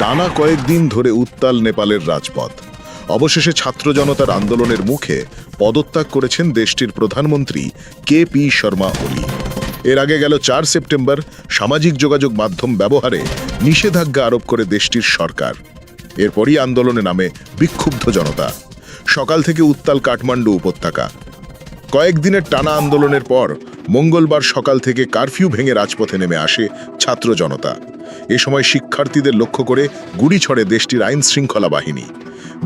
টানা কয়েকদিন ধরে উত্তাল নেপালের রাজপথ। অবশেষে ছাত্র জনতার আন্দোলনের মুখে পদত্যাগ করেছেন দেশটির প্রধানমন্ত্রী কে পি শর্মা ওলি। এর আগে গেল চার সেপ্টেম্বর সামাজিক যোগাযোগ মাধ্যম ব্যবহারে নিষেধাজ্ঞা আরোপ করে দেশটির সরকার। এরপরই আন্দোলনে নামে বিক্ষুব্ধ জনতা। সকাল থেকে উত্তাল কাঠমান্ডু উপত্যকা। কয়েকদিনের টানা আন্দোলনের পর মঙ্গলবার সকাল থেকে কারফিউ ভেঙে রাজপথে নেমে আসে ছাত্র জনতা। এ সময় শিক্ষার্থীদের লক্ষ্য করে গুলি ছড়ে দেশটির আইন শৃঙ্খলা বাহিনী।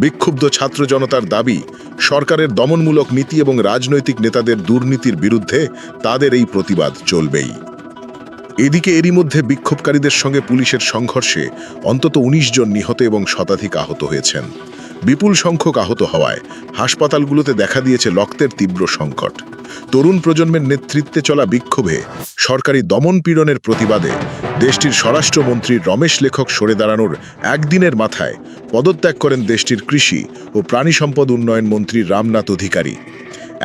বিক্ষুব্ধ ছাত্র জনতার দাবি, সরকারের দমনমূলক নীতি এবং রাজনৈতিক নেতাদের দুর্নীতির বিরুদ্ধে তাদের এই প্রতিবাদ চলবেই। এদিকে এরই মধ্যে বিক্ষোভকারীদের সঙ্গে পুলিশের সংঘর্ষে অন্তত ১৯ জন নিহত এবং শতাধিক আহত হয়েছেন। বিপুল সংখ্যক আহত হওয়ায় হাসপাতালগুলোতে দেখা দিয়েছে রক্তের তীব্র সংকট। তরুণ প্রজন্মের নেতৃত্বে চলা বিক্ষোভে সরকারি দমন পীড়নের প্রতিবাদে দেশটির স্বরাষ্ট্রমন্ত্রী রমেশ লেখক সরে দাঁড়ানোর একদিনের মাথায় পদত্যাগ করেন দেশটির কৃষি ও প্রাণী সম্পদ উন্নয়ন মন্ত্রী রামনাথ অধিকারী।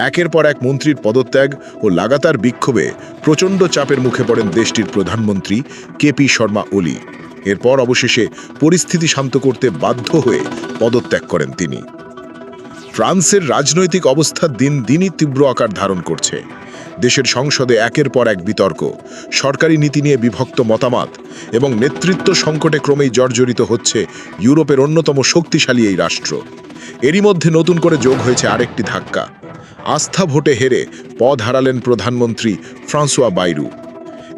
একের পর এক মন্ত্রীর পদত্যাগ ও লাগাতার বিক্ষোভে প্রচণ্ড চাপের মুখে পড়েন দেশটির প্রধানমন্ত্রী কেপি শর্মা ওলি। এরপর অবশেষে পরিস্থিতি শান্ত করতে বাধ্য হয়ে পদত্যাগ করেন তিনি। ফ্রান্সের রাজনৈতিক অবস্থা দিন দিনই তীব্র আকার ধারণ করছে। দেশের সংসদে একের পর এক বিতর্ক, সরকারি নীতি নিয়ে বিভক্ত মতামত এবং নেতৃত্ব সংকটে ক্রমেই জর্জরিত হচ্ছে ইউরোপের অন্যতম শক্তিশালী এই রাষ্ট্র। এরই মধ্যে নতুন করে যোগ হয়েছে আরেকটি ধাক্কা। আস্থা ভোটে হেরে পদ হারালেন প্রধানমন্ত্রী ফ্রান্সোয়া বাইরু।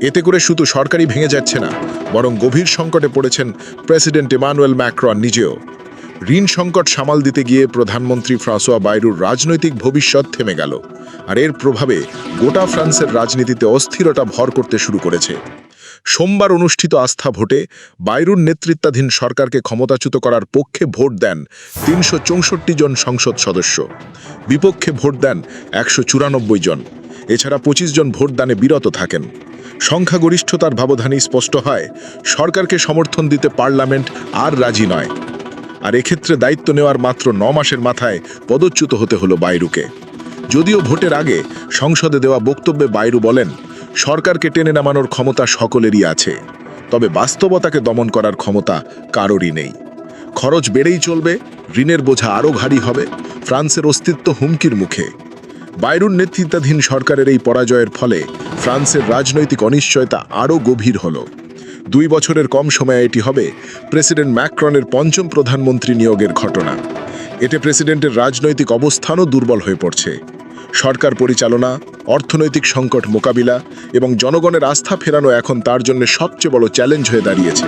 এতে করে শুধু সরকারি ভেঙে যাচ্ছে না, বরং গভীর সংকটে পড়েছেন প্রেসিডেন্ট ইমানুয়েল ম্যাক্রন নিজেও। ঋণ সংকট সামাল দিতে গিয়ে প্রধানমন্ত্রী ফ্রাঁসোয়া বাইরুর রাজনৈতিক ভবিষ্যৎ থেমে গেল। আর এর প্রভাবে গোটা ফ্রান্সের রাজনীতিতে অস্থিরতা ভর করতে শুরু করেছে। সোমবার অনুষ্ঠিত আস্থা ভোটে বাইরুর নেতৃত্বাধীন সরকারকে ক্ষমতাচ্যুত করার পক্ষে ভোট দেন তিনশো চৌষট্টি জন সংসদ সদস্য। বিপক্ষে ভোট দেন একশো চুরানব্বই জন। এছাড়া পঁচিশ জন ভোটদানে বিরত থাকেন। সংখ্যাগরিষ্ঠতার ব্যবধানেই স্পষ্ট হয়, সরকারকে সমর্থন দিতে পার্লামেন্ট আর রাজি নয়। আর এক্ষেত্রে দায়িত্ব নেওয়ার মাত্র ন মাসের মাথায় পদচ্যুত হতে হলো বাইরুকে। যদিও ভোটের আগে সংসদে দেওয়া বক্তব্যে বাইরু বলেন, সরকারকে টেনে নামানোর ক্ষমতা সকলেরই আছে, তবে বাস্তবতাকে দমন করার ক্ষমতা কারোরই নেই। খরচ বেড়েই চলবে, ঋণের বোঝা আরও ভারী হবে, ফ্রান্সের অস্তিত্ব হুমকির মুখে। বাইরুন নেতৃত্বাধীন সরকারের এই পরাজয়ের ফলে ফ্রান্সের রাজনৈতিক অনিশ্চয়তা আরও গভীর হলো। দুই বছরের কম সময়ে এটি হবে প্রেসিডেন্ট ম্যাক্রনের পঞ্চম প্রধানমন্ত্রী নিয়োগের ঘটনা। এতে প্রেসিডেন্টের রাজনৈতিক অবস্থানও দুর্বল হয়ে পড়ছে। সরকার পরিচালনা, অর্থনৈতিক সংকট মোকাবিলা এবং জনগণের আস্থা ফেরানো এখন তার জন্য সবচেয়ে বড় চ্যালেঞ্জ হয়ে দাঁড়িয়েছে।